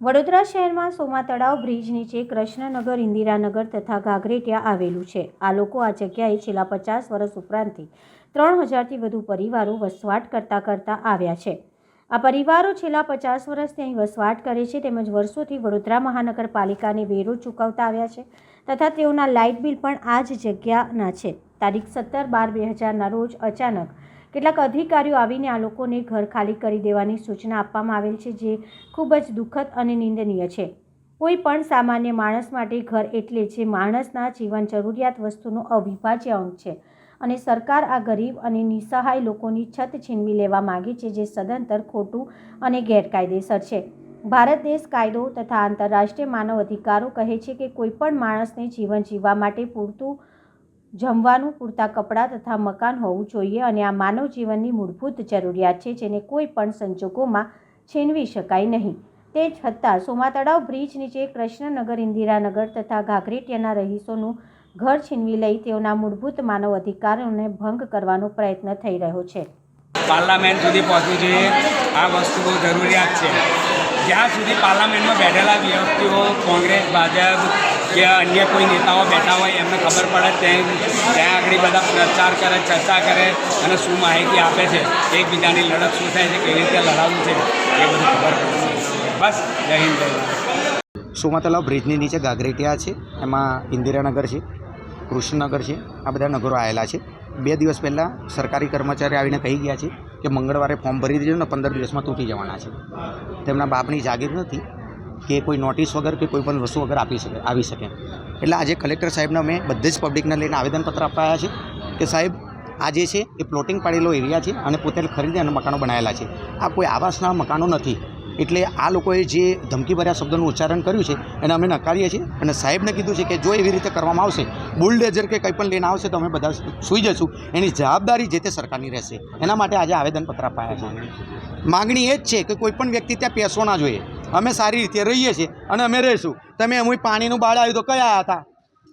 વડોદરા શહેરમાં સોમા તળાવ બ્રિજ નીચે કૃષ્ણનગર, ઇન્દિરાનગર તથા ગાગરેટિયા આવેલું છે. આ લોકો આ જગ્યાએ છેલ્લા પચાસ વર્ષ ઉપરાંતથી ત્રણ હજારથી વધુ પરિવારો વસવાટ કરતા કરતા આવ્યા છે. આ પરિવારો છેલ્લા પચાસ વર્ષથી અહીં વસવાટ કરે છે તેમજ વર્ષોથી વડોદરા મહાનગરપાલિકાને વેરો ચૂકવતા આવ્યા છે તથા તેઓના લાઇટ બિલ પણ આ જ જગ્યાના છે. તારીખ સત્તર બાર બે હજારના રોજ અચાનક કેટલાક અધિકારીઓ આવીને આ લોકોને ઘર ખાલી કરી દેવાની સૂચના આપવામાં આવેલ છે જે ખૂબ જ દુઃખદ અને નિંદનીય છે. કોઈ પણ સામાન્ય માણસ માટે ઘર એટલે જે માણસના જીવન જરૂરિયાત વસ્તુનો અવિભાજ્ય અંગ છે. અને સરકાર આ ગરીબ અને નિસહાય લોકોની છત છીનવી લેવા માગે છે, જે સદંતર ખોટું અને ગેરકાયદેસર છે. ભારત દેશ કાયદો તથા આંતરરાષ્ટ્રીય માનવ અધિકારો કહે છે કે કોઈપણ માણસને જીવન જીવવા માટે પૂરતું જમવાનું, પૂરતા કપડાં તથા મકાન હોવું જોઈએ અને આ માનવ જીવનની મૂળભૂત જરૂરિયાત છે, જેને કોઈ પણ સંજોગોમાં છીનવી શકાય નહીં. તે છતાં સોમા તળાવ બ્રિજ નીચે કૃષ્ણનગર, ઇન્દિરાનગર તથા ઘાઘરેટિયાના રહીશોનું ઘર છીનવી લઈ તેઓના મૂળભૂત માનવ અધિકારોને ભંગ કરવાનો પ્રયત્ન થઈ રહ્યો છે. પાર્લામેન્ટ સુધી પહોંચવું જોઈએ. આ વસ્તુ બહુ જરૂરિયાત છે. જ્યાં સુધી પાર્લામેન્ટમાં બેઠેલા વ્યક્તિઓ, કોંગ્રેસ, ભાજપ કે અન્ય કોઈ નેતાઓ બેઠા હોય, એમને ખબર પડે તેમ ત્યાં આગળ બધા પ્રચાર કરે, ચર્ચા કરે અને શું માહિતી આપે છે, એકબીજાની લડત શું થાય છે, કેવી રીતે લડાવવું છે, એ બધું ખબર પડે. બસ, જય હિન્દ, જય સોમા તલાવ બ્રિજની નીચે ગાગરેટિયા છે, એમાં ઇન્દિરાનગર છે, કૃષ્ણનગર છે, આ બધા નગરો આવેલા છે. બે દિવસ પહેલાં સરકારી કર્મચારી આવીને કહી ગયા છે કે મંગળવારે ફોર્મ ભરી દેજો ને પંદર દિવસમાં તૂટી જવાના છે. તેમના બાપની જાગીર નથી કે કોઈ નોટિસ વગર કે કોઈ પણ વસ્તુ વગર આપી શકે, આવી શકે. એટલે આજે કલેક્ટર સાહેબને અમે બધી જ પબ્લિકને લઈને આવેદનપત્ર અપાયા છે કે સાહેબ, આ જે છે એ પ્લોટિંગ પાડેલો એરિયા છે અને પોતે ખરીદી અને મકાનો બનાવેલા છે. આ કોઈ આવાસના મકાનો નથી. એટલે આ લોકોએ જે ધમકીભર્યા શબ્દોનું ઉચ્ચારણ કર્યું છે, એને અમે નકારીએ છીએ. અને સાહેબને કીધું છે કે જો એવી રીતે કરવામાં આવશે, બુલડેઝર કે કંઈ પણ લઈને આવશે તો અમે બધા સૂઈ જશું એની જવાબદારી જે તે સરકારની રહેશે. એના માટે આજે આવેદનપત્ર અપાયા છે. માગણી એ જ છે કે કોઈપણ વ્યક્તિ ત્યાં પેસો ના જોઈએ. અમે સારી રીતે રહીએ છીએ અને અમે રહીશું. તમે એમ પાણીનું બાળ આવ્યું તો કયા હતા?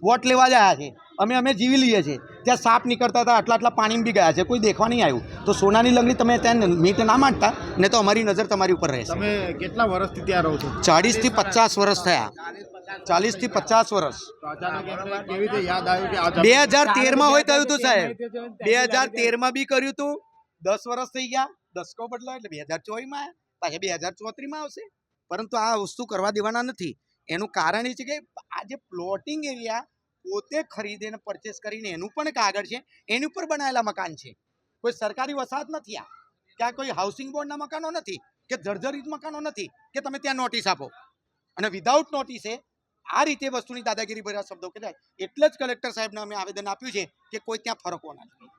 વોટ લેવા જાય છે. અમે અમે જીવી લઈએ છીએ. ત્યાં સાપ નીકળતા હતા આટલા આટલા પાણીમાં બી ગયા છે. કોઈ દેખવા નહીં આવ્યું. તો સોનાની લંગડી તમે ત્યાં મીટ ના માંડતા ને તો અમારી નજર તમારી ઉપર રહેશે. તમે કેટલા વર્ષથી ત્યાં રહો છો? ચાળીસથી પચાસ વર્ષ થયા. ચાલીસથી પચાસ વર્ષ. તો અચાનક એમને કેવી રીતે યાદ આવ્યું કે આ બે હજાર તેરમાં હોય થયું હતું સાહેબ. બે હજાર તેરમાં બી કર્યું હતું દસ વર્ષ થઈ ગયા. દસકો બદલો એટલે બે હજાર ચોવીસમાં પાછા બે હજાર ચોત્રીસમાં આવશે. પરંતુ આ વસ્તુ કરવા દેવાના નથી. એનું કારણ એ છે કે આ જે પ્લોટિંગ એરિયા પોતે ખરીદીને પરચેસ કરીને એનું પણ કાગળ છે, એની ઉપર બનાવેલા મકાન છે. કોઈ સરકારી વસાહત નથી આ. ક્યાં કોઈ હાઉસિંગ બોર્ડના મકાનો નથી, કે જર્જરિત મકાનો નથી, કે તમે ત્યાં નોટિસ આપો. અને વિધાઉટ નોટિસે આ રીતે વસ્તુની દાદાગીરી ભર્યા શબ્દો કહેવાય. એટલે જ કલેક્ટર સાહેબને અમે આવેદન આપ્યું છે કે કોઈ ત્યાં ફરકવો ના